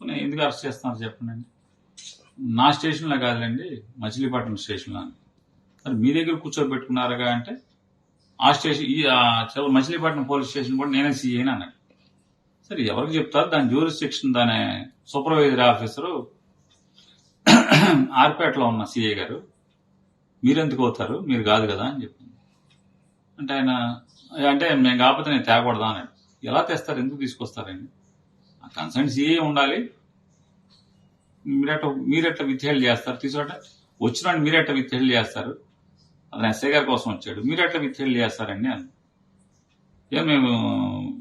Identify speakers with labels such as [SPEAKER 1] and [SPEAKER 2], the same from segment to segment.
[SPEAKER 1] నేను ఎందుకు అరెస్ట్ చేస్తున్నారు చెప్పండి నా స్టేషన్లో కాదులేండి మచిలీపట్నం స్టేషన్లో అని. మరి మీ దగ్గర కూర్చోబెట్టుకున్నారుగా అంటే ఆ స్టేషన్ ఈ ఆ మచిలీపట్నం పోలీస్ స్టేషన్ కూడా నేనే సీఏ అన్నాడు. సరే ఎవరికి చెప్తారు? దాని జ్యూరిస్టిక్షన్ దాని సూపర్వైజర్ ఆఫీసరు ఆర్పేటలో ఉన్న సీఏ గారు మీరెందుకు అవుతారు? మీరు కాదు కదా అని చెప్పింది అంటే ఆయన అంటే మేము కాకపోతే నేను తేకూడదా అన్నాడు. ఎలా తెస్తారు? ఎందుకు తీసుకొస్తారండి? ఆ కన్సర్న్ ఉండాలి? మీరట మీరెట్లా విత్హెల్డ్ చేస్తారు? తీసుకోట వచ్చినాడు మీరెట్లా విత్హెల్డ్ చేస్తారు? అతను ఎస్ఐ గారి కోసం వచ్చాడు. మీరెట్లా విత్హెల్డ్ చేస్తారండి అని ఏ మేము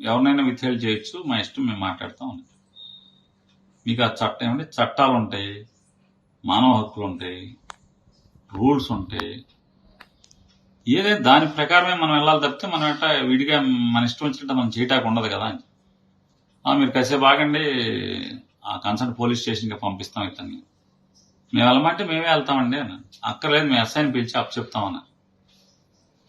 [SPEAKER 1] ఎవరినైనా విత్హెల్డ్ చేయొచ్చు. మా ఇష్టం మేము మాట్లాడతాం మీకు ఆ చట్టం ఏమంటే చట్టాలు ఉంటాయి మానవ హక్కులు ఉంటాయి రూల్స్ ఉంటాయి. ఏదైనా దాని ప్రకారమే మనం వెళ్ళాలి తప్పితే మనం అట్లా విడిగా మన ఇష్టం వచ్చినట్టు మనం చేయటానికి ఉండదు కదా అని. మీరు కాసేపు ఆగండి. ఆ కన్సర్న్ పోలీస్ స్టేషన్కి పంపిస్తాం ఇతన్ని. మేము వెళ్ళమంటే మేమే వెళ్తామండి అని అక్కర్లేదు మేము ఎస్ఐని పిలిచి అప్ చెప్తామన్నా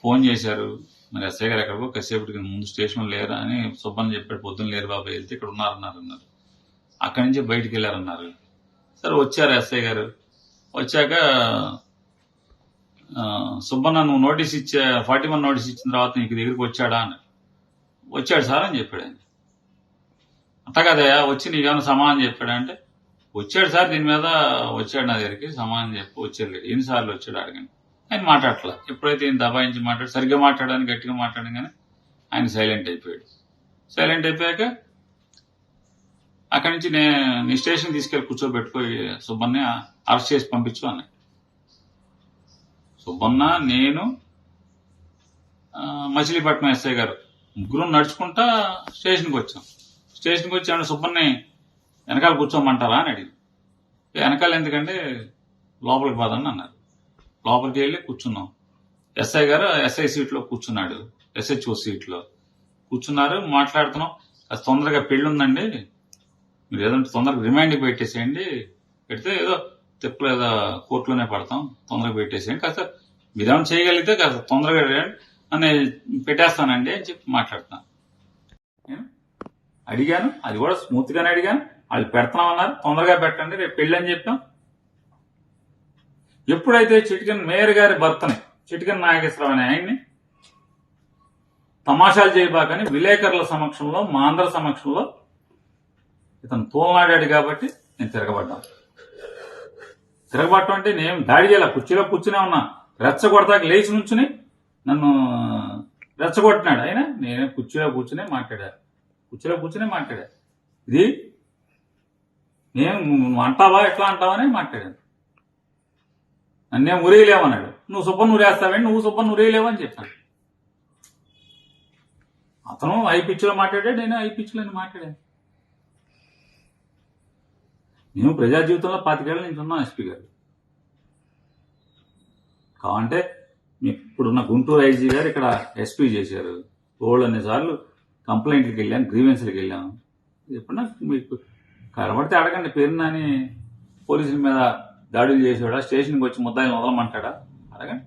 [SPEAKER 1] ఫోన్ చేశారు. మరి ఎస్ఐ గారు ఎక్కడికో కసేపటికి ముందు స్టేషన్ లేరా అని సుబ్బని చెప్పాడు. పొద్దున్న లేరు బాబాయ్ వెళ్తే ఇక్కడ ఉన్నారన్నారు అన్నారు. అక్కడి నుంచి బయటికి వెళ్ళారన్నారు. సరే వచ్చారు ఎస్ఐ గారు. వచ్చాక సుబ్బన్న నువ్వు నోటీస్ ఇచ్చే ఫార్టీ వన్ నోటీస్ ఇచ్చిన తర్వాత నీకు దగ్గరికి వచ్చాడా అని వచ్చాడు సార్ అని చెప్పాడు ఆయన. అంత కదయా వచ్చి నీకేమైనా సమాధానం చెప్పాడంటే వచ్చాడు సార్ దీని మీద వచ్చాడు నా దగ్గరికి సమాధానం చెప్పి వచ్చాడు ఎన్నిసార్లు వచ్చాడు అడగండి. ఆయన మాట్లాడలే ఎప్పుడైతే ఈయన దబాయించి మాట్లాడు సరిగ్గా మాట్లాడని గట్టిగా మాట్లాడగానే ఆయన సైలెంట్ అయిపోయాడు. సైలెంట్ అయిపోయాక అక్కడి నుంచి నేను నీ స్టేషన్ తీసుకెళ్ళి కూర్చోబెట్టుకోయి సుబ్బన్న అరెస్ట్ చేసి పంపించు అన్నాడు. సుబ్బన్న నేను మచిలీపట్నం ఎస్ఐ గారు ముగ్గురు నడుచుకుంటా స్టేషన్కి వచ్చాం. స్టేషన్కి వచ్చి "ఏమండి సుబ్బన్ని వెనకాల కూర్చోమంటారా అని అడిగి వెనకాల ఎందుకంటే లోపలికి పదండి అన్నారు. లోపలికి వెళ్ళి కూర్చున్నాం. ఎస్ఐ గారు ఎస్ఐ సీట్లో కూర్చున్నాడు. ఎస్హెచ్ఓ సీట్లో. కూర్చున్నారు మాట్లాడుతున్నాం. అది తొందరగా పెళ్ళి ఉందండి మీరు ఏదంటే తొందరగా రిమైండ్ పెట్టేసేయండి. పెడితే ఏదో తిప్పలు ఏదో కోర్టులోనే పడతాం. తొందరగా పెట్టేసేయండి. కాస్త మీరేమైనా చేయగలిగితే కాస్త తొందరగా అని పెట్టేస్తానండి అని చెప్పి మాట్లాడుతున్నాను అడిగాను. అది కూడా స్మూత్ గానే అడిగాను. వాళ్ళు పెడతామన్నారు. తొందరగా పెట్టండి. రేపు పెళ్ళి అని చెప్పాం. ఎప్పుడైతే చిటికన్ మేయర్ గారి భర్తని చిటికన్ నాగేశ్వరరావు అనే ఆయన్ని తమాషాలు చేయబాకని విలేకరుల సమక్షంలో మా సమక్షంలో ఇతను తోలనాడాడు కాబట్టి నేను తిరగబడ్డాను. తిరగబట్టం అంటే నేను దాడి చేయాల? కుర్చీలో కూర్చునే ఉన్నా. రెచ్చగొడతాకి లేచి నుంచుని నన్ను రెచ్చగొట్టినాడు. అయినా నేను కుర్చీలో కూర్చునే మాట్లాడారు కూర్చోలో కూర్చునే మాట్లాడా. ఇది? నేను నువ్వు అంటావా ఎట్లా అంటావని మాట్లాడాను. నన్నేం ఉరేయలేవన్నాడు నువ్వు సుబ్బన్ ఉరేస్తావని నువ్వు సుబ్బన్ ఉరేయలేవని చెప్పాను అతను ఐ పిచ్చిలో మాట్లాడాడు నేను ఐ పిచ్చిలో మాట్లాడాను? నేను ప్రజా జీవితంలో పాతికేళ్ళ నుంచి ఉన్నాను ఎస్పీ గారు. కావంటే ఇప్పుడున్న గుంటూరు ఐజీ గారు ఇక్కడ ఎస్పీ చేశారు. ఓళ్ళు అన్నిసార్లు కంప్లైంట్కి వెళ్ళాను గ్రీవెన్స్కి వెళ్ళాం ఎప్పుడన్నా మీకు కనబడితే అడగండి పేరు నాని పోలీసుల మీద దాడులు చేసేవాడా స్టేషన్కి వచ్చి ముద్దాయిని వదలమంటాడా? అడగండి.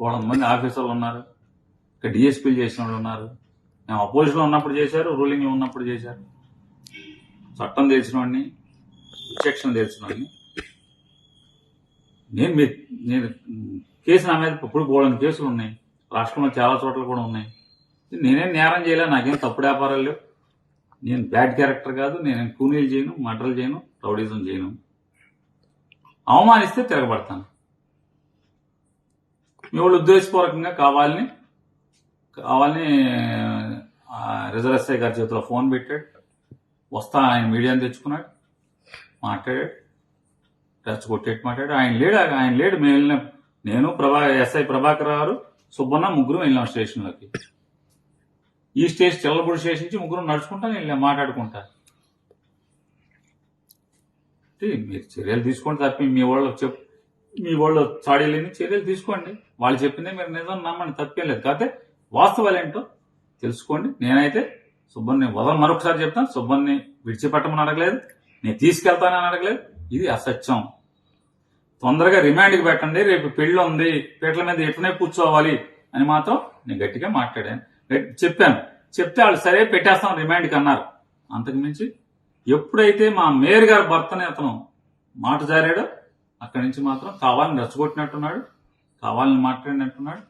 [SPEAKER 1] వాళ్ళ మంది ఆఫీసర్లు ఉన్నారు ఇక్కడ డిఎస్పీలు చేసిన వాళ్ళు ఉన్నారు. మేము అపోజిషన్లో ఉన్నప్పుడు చేశారు రూలింగ్లో ఉన్నప్పుడు చేశారు. చట్టం తెలిసిన వాడిని విచక్షణ తెలిసిన వాడిని. నేను మీ నేను కేసు నా మీద ఇప్పుడు బోలని కేసులు ఉన్నాయి. రాష్ట్రంలో చాలా చోట్ల కూడా ఉన్నాయి. నేనేం నేరం చేయలే నాకేం తప్పుడు వ్యాపారాలు లేవు. నేను బ్యాడ్ క్యారెక్టర్ కాదు నేనేం కూనీలు చేయను మటర్లు చేయను రౌడీజం చేయను. అవమానిస్తే తిరగబడతాను. మీ వాళ్ళు ఉద్దేశపూర్వకంగా కావాలని కావాలని రిజర్వస్ఐ గారి చేతిలో ఫోన్ పెట్టాడు. వస్తా ఆయన మీడియాని తెచ్చుకున్నాడు. మాట్లాడాడు. కొట్టేట్టు మాట్లాడాడు. ఆయన లేడు ఆయన లేడు. మేము వెళ్ళినాం. నేను ప్రభా ఎస్ఐ ప్రభాకర్ గారు సుబ్బన్న ముగ్గురు వెళ్ళినాం స్టేషన్లోకి. ఈ స్టేషన్ చిల్లపూడి స్టేషన్ నుంచి ముగ్గురు నడుచుకుంటా నేను మాట్లాడుకుంటా. అంటే మీరు చర్యలు తీసుకోండి తప్పి మీ వాళ్ళు చెప్ మీ వాళ్ళు చాడీలేని చర్యలు తీసుకోండి. వాళ్ళు చెప్పిందే మీరు నిజం నమ్మండి తప్పేం లేదు. కాకపోతే వాస్తవాలు ఏంటో తెలుసుకోండి. నేనైతే సుబ్బన్ని వదల మరొకసారి చెప్తాను. సుబ్బన్ని విడిచిపెట్టమని అడగలేదు. నేను తీసుకెళ్తానని అడగలేదు. ఇది అసత్యం. తొందరగా రిమాండ్కి పెట్టండి. రేపు పెళ్ళి ఉంది. పీటల మీద ఎట్లనే కూర్చోవాలి అని మాత్రం నేను గట్టిగా మాట్లాడాను. చెప్పాను. చెప్తే వాళ్ళు సరే పెట్టేస్తాం రిమాండ్కి అన్నారు అంతకుమించి ఎప్పుడైతే మా మేయర్ గారి భర్తనే అతను మాట జారాడో అక్కడి నుంచి మాత్రం కావాలని రెచ్చగొట్టినట్టున్నాడు కావాలని మాట్లాడినట్టున్నాడు